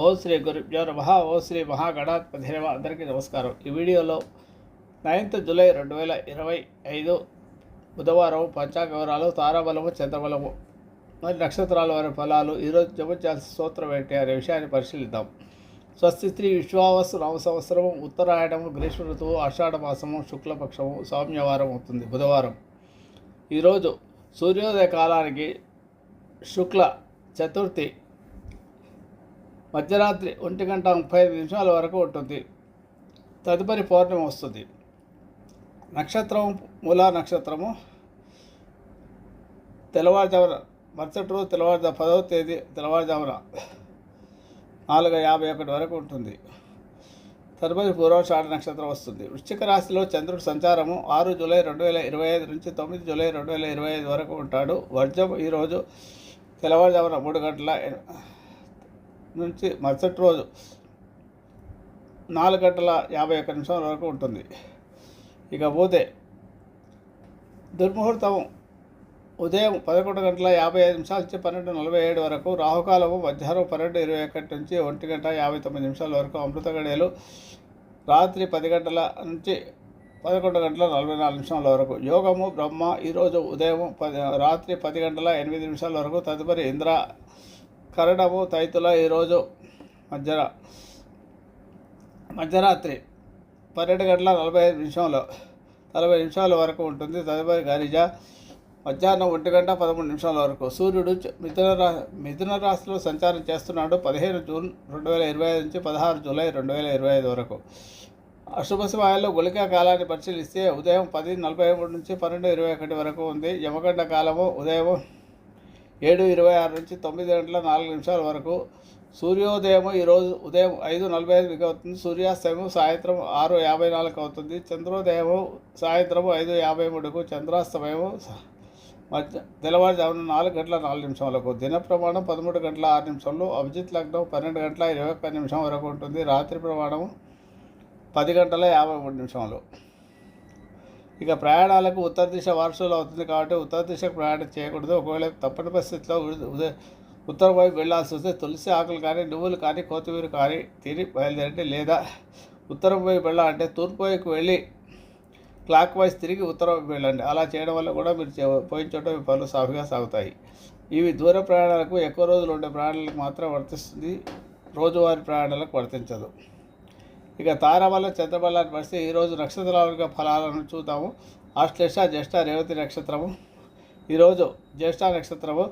ఓ శ్రీ గురుభ్యో నమ. ఓ శ్రీ మహాగణాధిపతి నమ అందరికీ నమస్కారం. ఈ వీడియోలో నైన్త్ జూలై రెండు వేల ఇరవై ఐదు బుధవారం పంచాంగ వివరాలు తారాబలము చంద్రబలము మరి నక్షత్రాల వారి ఫలాలు ఈరోజు జపించాల్సిన సూత్రం ఏంటి అనే విషయాన్ని పరిశీలిద్దాం. స్వస్తి శ్రీ విశ్వావసు నవ సంవత్సరము ఉత్తరాయణము గ్రీష్మ ఋతువు ఆషాఢ మాసము శుక్లపక్షము సౌమ్యవారం అవుతుంది బుధవారం. ఈరోజు సూర్యోదయ కాలానికి శుక్ల చతుర్థి మధ్యరాత్రి ఒంటి గంట ముప్పై ఐదు నిమిషాల వరకు ఉంటుంది. తదుపరి పౌర్ణమి వస్తుంది. నక్షత్రం మూలా నక్షత్రము తెల్లవారుజామున మరుసటి రోజు తెల్లవారుజాము పదవ తేదీ తెల్లవారుజామున నాలుగు యాభై ఒకటి వరకు ఉంటుంది. తదుపరి పూర్వాషాఢ నక్షత్రం వస్తుంది. వృశ్చిక రాశిలో చంద్రుడి సంచారము ఆరు జూలై రెండు వేల ఇరవై ఐదు నుంచి తొమ్మిది జూలై రెండు వేల ఇరవై ఐదు వరకు ఉంటాడు. వర్జం ఈరోజు తెల్లవారుజామున మూడు గంటల నుంచి మరుసటి రోజు నాలుగు గంటల యాభై ఒక్క నిమిషాల వరకు ఉంటుంది. ఇక పోతే దుర్ముహూర్తం ఉదయం పదకొండు గంటల యాభై ఐదు నిమిషాల నుంచి పన్నెండు నలభై ఏడు వరకు రాహుకాలము మధ్యాహ్నం పన్నెండు ఇరవై ఒకటి నుంచి ఒంటి గంట యాభై తొమ్మిది నిమిషాల వరకు అమృత గడియలు రాత్రి పది గంటల నుంచి పదకొండు గంటల నలభై నాలుగు నిమిషాల వరకు యోగము బ్రహ్మ ఈరోజు ఉదయం పది రాత్రి పది గంటల ఎనిమిది నిమిషాల వరకు తదుపరి ఇంద్ర కరణము తైతుల ఈరోజు మధ్యన మధ్యరాత్రి పన్నెండు గంటల నలభై ఐదు నిమిషంలో నలభై నిమిషాల వరకు ఉంటుంది తదుపరి గరిజ మధ్యాహ్నం ఒంటి గంట పదమూడు నిమిషాల వరకు. సూర్యుడు మిథున రా మిథున రాశిలో సంచారం చేస్తున్నాడు పదిహేను జూన్ రెండు వేల ఇరవై ఐదు నుంచి పదహారు జూలై రెండు వేల ఇరవై ఐదు వరకు. అశుభ సమయాల్లో గుళికా కాలాన్ని పరిశీలిస్తే ఉదయం పది నలభై మూడు నుంచి పన్నెండు ఇరవై ఒకటి వరకు ఉంది. యమగండ కాలము ఉదయం ఏడు ఇరవై ఆరు నుంచి తొమ్మిది గంటల నాలుగు నిమిషాల వరకు సూర్యోదయం ఈరోజు ఉదయం ఐదు నలభై ఐదుకి అవుతుంది. సూర్యాస్తమయం సాయంత్రం ఆరు యాభై నాలుగు అవుతుంది. చంద్రోదయము సాయంత్రం ఐదు యాభై మూడుకు చంద్రాస్తమయము మధ్య తెల్లవారుజామున నాలుగు గంటల నాలుగు నిమిషాలకు దిన ప్రమాణం పదమూడు గంటల ఆరు నిమిషంలో. అభిజిత్ లగ్నం పన్నెండు గంటల ఇరవై ఒక్క నిమిషం వరకు ఉంటుంది. రాత్రి ప్రమాణం పది గంటల యాభై మూడు నిమిషాలు. ఇక ప్రయాణాలకు ఉత్తర దిశ వారసులు అవుతుంది కాబట్టి ఉత్తర దిశకు ప్రయాణం చేయకూడదు. ఒకవేళ తప్పని పరిస్థితిలో ఉదయం ఉత్తర వైపు వెళ్ళాల్సి వస్తే తులసి ఆకులు కానీ నువ్వులు కానీ కొత్తిమీర కానీ తిని బయలుదేరండి. లేదా ఉత్తరం వైపు వెళ్ళాలంటే తూర్పు వైపు వెళ్ళి క్లాక్ వైజ్ తిరిగి ఉత్తరం వైపు వెళ్ళండి. అలా చేయడం వల్ల కూడా మీరు చే- పోయిన చోట మీ పనులు సాఫీగా సాగుతాయి. ఇవి దూర ప్రయాణాలకు ఎక్కువ రోజులు ఉండే ప్రయాణాలకు మాత్రం వర్తిస్తుంది. రోజువారీ ప్రయాణాలకు వర్తించదు. ఇక తారాబల చంద్రబలాన్ని పరిస్థితి ఈరోజు నక్షత్రాల ఫలాలను చూద్దాము. ఆశ్లేష జ్యేష్ఠ రేవతి నక్షత్రము. ఈరోజు జ్యేష్ఠ నక్షత్రము.